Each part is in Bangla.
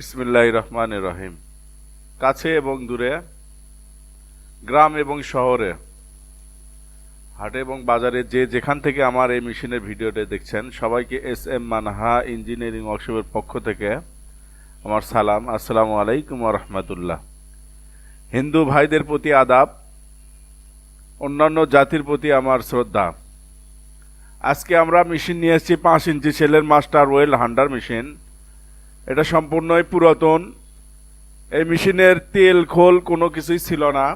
বিসমিল্লাহ রহমান রহিম। কাছে এবং দূরে, গ্রাম এবং শহরে, হাটে এবং বাজারে যে যেখান থেকে আমার এই মেশিনের ভিডিওটা দেখছেন, সবাইকে এস এম মানহা ইঞ্জিনিয়ারিং ওয়ার্কশপের পক্ষ থেকে আমার সালাম। আসসালামু আলাইকুম রহমতুল্লাহ। হিন্দু ভাইদের প্রতি আদাব, অন্যান্য জাতির প্রতি আমার শ্রদ্ধা। আজকে আমরা মেশিন নিয়ে এসেছি পাঁচ ইঞ্চি সেলের মাস্টার ওয়েল হান্ডার মেশিন। এটা সম্পূর্ণই পুরাতন। এই মেশিনের তেল, খোল কোনো কিছুই ছিল না।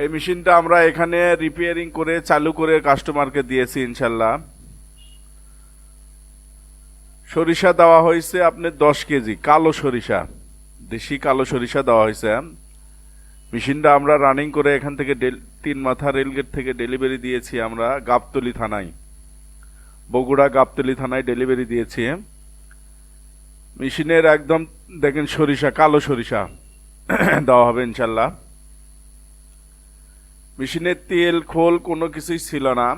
এই মেশিনটা আমরা এখানে রিপেয়ারিং করে, চালু করে কাস্টমারকে দিয়েছি ইনশাল্লাহ। সরিষা দেওয়া হয়েছে আপনার দশ কেজি, কালো সরিষা, দেশি কালো সরিষা দেওয়া হয়েছে। মেশিনটা আমরা রানিং করে এখান থেকে তিন মাথা রেলগেট থেকে ডেলিভারি দিয়েছি আমরা গাবতলি থানায়। বগুড়া গাবতলি থানায় ডেলিভারি দিয়েছি। মেশিনের একদম, দেখেন সরিষা, কালো সরিষা দেওয়া হবে ইনশাল্লাহ মেশিনের তেল, খোল কোনো কিছুই ছিল না।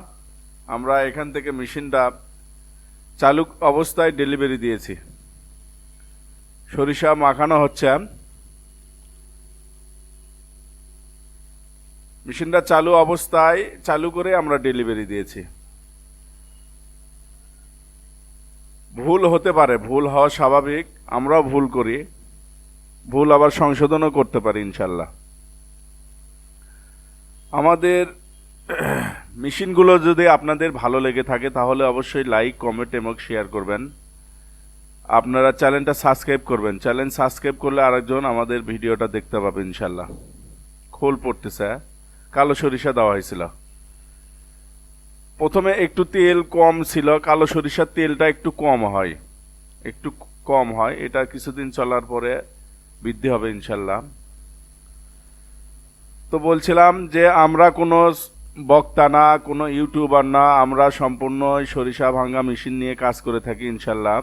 আমরা এখান থেকে মেশিনটা চালু অবস্থায় ডেলিভারি দিয়েছি। সরিষা মাখানো হচ্ছে। মেশিনটা চালু অবস্থায়, চালু করে আমরা ডেলিভারি দিয়েছি। ভুল হতে পারে, ভুল হওয়া স্বাভাবিক, আমরাও ভুল করি, ভুল আবার সংশোধনও করতে পারি, ইনশাল্লাহ। আমাদের মেশিনগুলো যদি আপনাদের ভালো লেগে থাকে, তাহলে অবশ্যই লাইক, কমেন্ট এবং শেয়ার করবেন। আপনারা চ্যানেলটা সাবস্ক্রাইব করবেন। চ্যানেল সাবস্ক্রাইব করলে আরেকজন আমাদের ভিডিওটা দেখতে পাবে, ইনশাল্লাহ। খোল পড়তেছে, কালো সরিষা দেওয়া হয়েছিল। প্রথমে একটু তেল কম ছিল, কালো সরিষার তেলটা একটু কম হয়, একটু কম হয়। এটা কিছুদিন চলার পরে বৃদ্ধি হবে ইনশাল্লাহ তো বলছিলাম যে আমরা কোনো বক্তা না, কোনো ইউটিউবার না, আমরা সম্পূর্ণ সরিষা ভাঙ্গা মেশিন নিয়ে কাজ করে থাকি ইনশাল্লাহ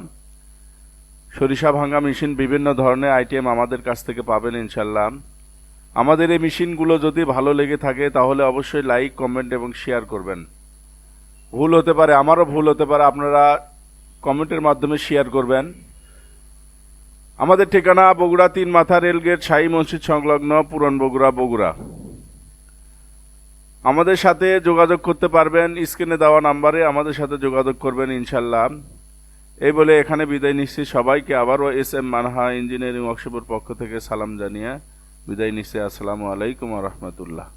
সরিষা ভাঙ্গা মেশিন বিভিন্ন ধরনের আইটেম আমাদের কাছ থেকে পাবেন ইনশাল্লাহ আমাদের এই মেশিনগুলো যদি ভালো লেগে থাকে, তাহলে অবশ্যই লাইক, কমেন্ট এবং শেয়ার করবেন। ভুল হতে পারে, আমারও ভুল হতে পারে, আপনারা কমেন্টের মাধ্যমে শেয়ার করবেন। আমাদের ঠিকানা বগুড়া তিন মাথা রেলগেট শাহী মসজিদ সংলগ্ন পুরন বগুড়া বগুড়া। আমাদের সাথে যোগাযোগ করতে পারবেন, স্ক্রিনে দেওয়া নাম্বারে আমাদের সাথে যোগাযোগ করবেন, ইনশাল্লাহ। এই বলে এখানে বিদায় নিচ্ছি। সবাইকে আবারও এস এম মানহা ইঞ্জিনিয়ারিং ওয়ার্কশপের পক্ষ থেকে সালাম জানিয়ে বিদায় নিচ্ছি। আসসালামু আলাইকুম রহমতুল্লাহ।